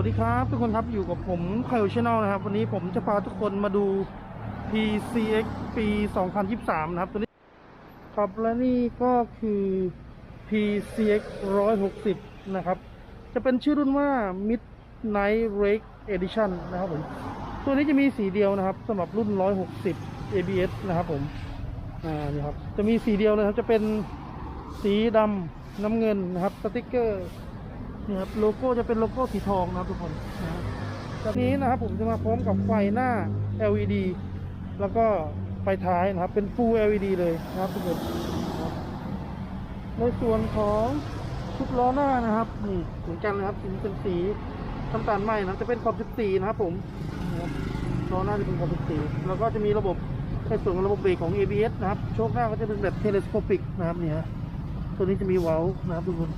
วัสดีครับ ทุกคนครับอยู่กับผมไคลชแนลนะครับ วันนี้ผมจะพาทุกคนมาดู PCX ปี 2023 นะครับ ตัวนี้ครับและนี่ก็คือ PCX 160 นะครับ จะเป็นชื่อรุ่นว่า Midnight Rake Edition นะครับผมตัวนี้จะมีสีเดียวนะครับสำหรับรุ่น 160 ABS นะครับผมอ่านี่ครับจะมีสีเดียวเลยครับจะเป็นสีดำน้ำเงินนะครับสติกเกอร์ นี่ครับโลโก้จะเป็นโลโก้สีทองนะครับทุกคนนะครับจากนี้นะครับผมจะมาพร้อมกับไฟหน้า LED แล้วก็ไฟท้ายนะครับ เป็น Full LED เลยนะครับทุกคนในส่วนของชุดล้อหน้านะครับ นี่เหมือนกันนะครับสีเป็นสีน้ำตาลไหมนะจะเป็นขอบ14นะครับผมล้อหน้าจะเป็นขอบ14แล้วก็จะมีระบบในส่วนของระบบเบรกของ ABS นะครับโชคหน้าก็จะเป็นแบบเทเลสโคปิกนะครับเนี่ยตัวนี้จะมีเว้าล์วนะครับทุกคน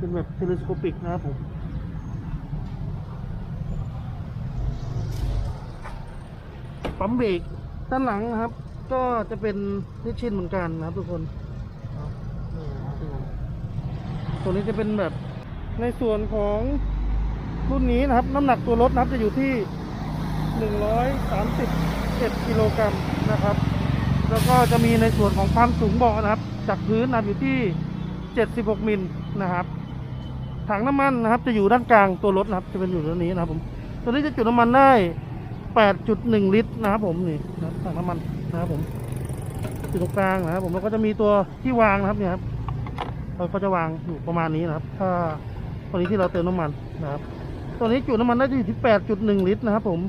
เป็นแบบเทเลสโคปิกนะครับผมปั๊มเบรกด้านหลังนะครับ ก็จะเป็นนิชชินเหมือนกันนะครับทุกคนครับนี่นะครับทุกคนตัวนี้จะเป็นแบบในส่วนของรุ่นนี้นะครับ น้ำหนักตัวรถนะครับจะอยู่ที่ 131กิโลกรัมนะครับ แล้วก็จะมีในส่วนของความสูงเบาะนะครับ จากพื้นนับอยู่ที่ 76มิลนะครับ ถังน้ำมันนะครับ จะอยู่ด้านกลางตัวรถนะครับ จะเป็นอยู่ตรงนี้นะครับ ผม ตัวนี้จะจุดน้ำมันได้ 8.1 ลิตรนะครับผมนี่นะครับถังน้ำมันนะครับผมอยู่ตรงกลางนะครับ ผมแล้วก็จะมีตัวที่วางนะครับเนี่ยครับเราก็จะวางอยู่ประมาณนี้นะครับ ถ้าตัวนี้ที่เราเติมน้ำมันนะครับ ตัวนี้จุดน้ำมันได้อยู่ที่ 8.1 ลิตรนะครับ ผม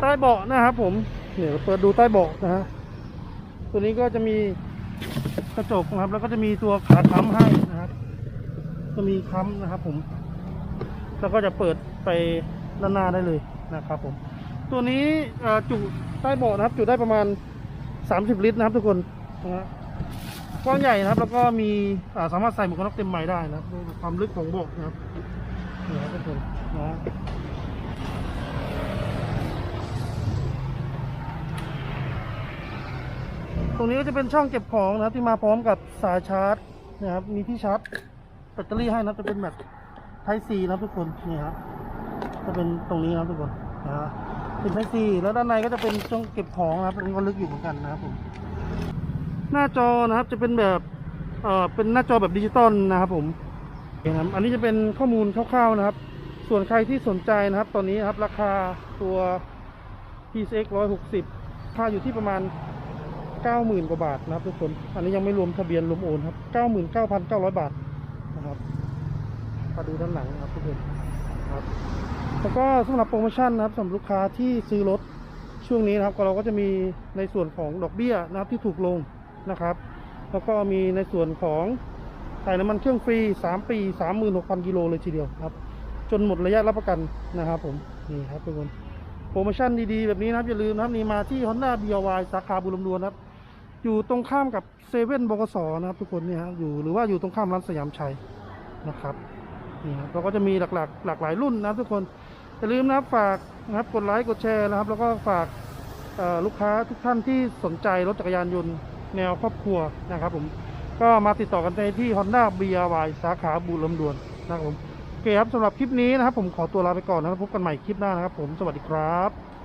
ใต้เบาะนะครับ ผมเนี่ยเราเปิดดูใต้เบาะนะฮะตัวนี้ก็จะมีกระจกนะครับ แล้วก็จะมีตัวขาค้ำให้นะครับ จะมีค้ำนะครับ ผม แล้วก็จะเปิดไปด้านหน้าได้เลยนะครับ ผม ตัวนี้จุใต้เบาะนะครับ จุได้ประมาณ 30 ลิตรนะครับ ทุกคนนะฮะกว้างใหญ่นะครับ แล้วก็มีสามารถใส่หมวกกันน็อกเต็มใบได้นะครับด้วยความลึกของเบาะนะครับนี่ครับทุกคนนะตรงนี้ก็จะเป็นช่องเก็บของนะครับที่มาพร้อมกับสายชาร์จนะครับ มีที่ชาร์จ ตเตอรี่ให้นะจะเป็นแบบไทซีนะทุกคนนี่ฮะจะเป็นตรงนี้นะครับทุกคนนะฮะเป็นไทซีแล้วด้านในก็จะเป็นช่องเก็บของนะครับอันนี้ก็ลึกอยู่เหมือนกันนะครับผมหน้าจอนะครับจะเป็นแบบเอ่อเป็นหน้าจอแบบดิจิตอลนะครับผมนะครับอันนี้จะเป็นข้อมูลคร่าวๆนะครับ ส่วนใครที่สนใจนะครับ ตอนนี้นะครับราคาตัว PCX 160ค่าอยู่ที่ประมาณ 90,000 กว่าบาทนะครับทุกคน อันนี้ยังไม่รวมทะเบียนรวมโอนครับ 99,900 บาท นะครับมาดูด้านหลังนะครับทุกคนนครับ แล้วก็สำหรับโปรโมชั่นนะครับสำหรับลูกค้าที่ซื้อรถช่วงนี้นะครับก็เราก็จะมีในส่วนของดอกเบี้ยนะครับที่ถูกลงนะครับ แล้วก็มีในส่วนของถ่ายน้ำมันเครื่องฟรี 3 ปี 36,000 กิโลเลยทีเดียวครับ จนหมดระยะรับประกันนะครับผมนี่ครับทุกคนโปรโมชั่นดีๆ แบบนี้นะครับอย่าลืมนะครับนี่มาที่ Honda b y สาขาบุรีรัมย์นะครับ อยู่ตรงข้ามกับเซเว่นบกสนะครับทุกคนเนี่ยฮะอยู่หรือว่าอยู่ตรงข้ามร้านสยามชัยนะครับนี่ครับเราก็จะมีหลักๆหลากหลายรุ่นนะทุกคนอย่าลืมนะครับฝากนะครับกดไลค์กดแชร์นะครับ แล้วก็ฝากลูกค้าทุกท่านที่สนใจรถจักรยานยนต์แนวครอบครัวนะครับผมก็มาติดต่อกันในที่ Honda b y สาขาบุรีรัมย์ดวนนะครับผมโอเคครับสำหรับคลิปนี้นะครับ ผมขอตัวลาไปก่อนนะครับพบกันใหม่คลิปหน้านะครับ ผมสวัสดีครับ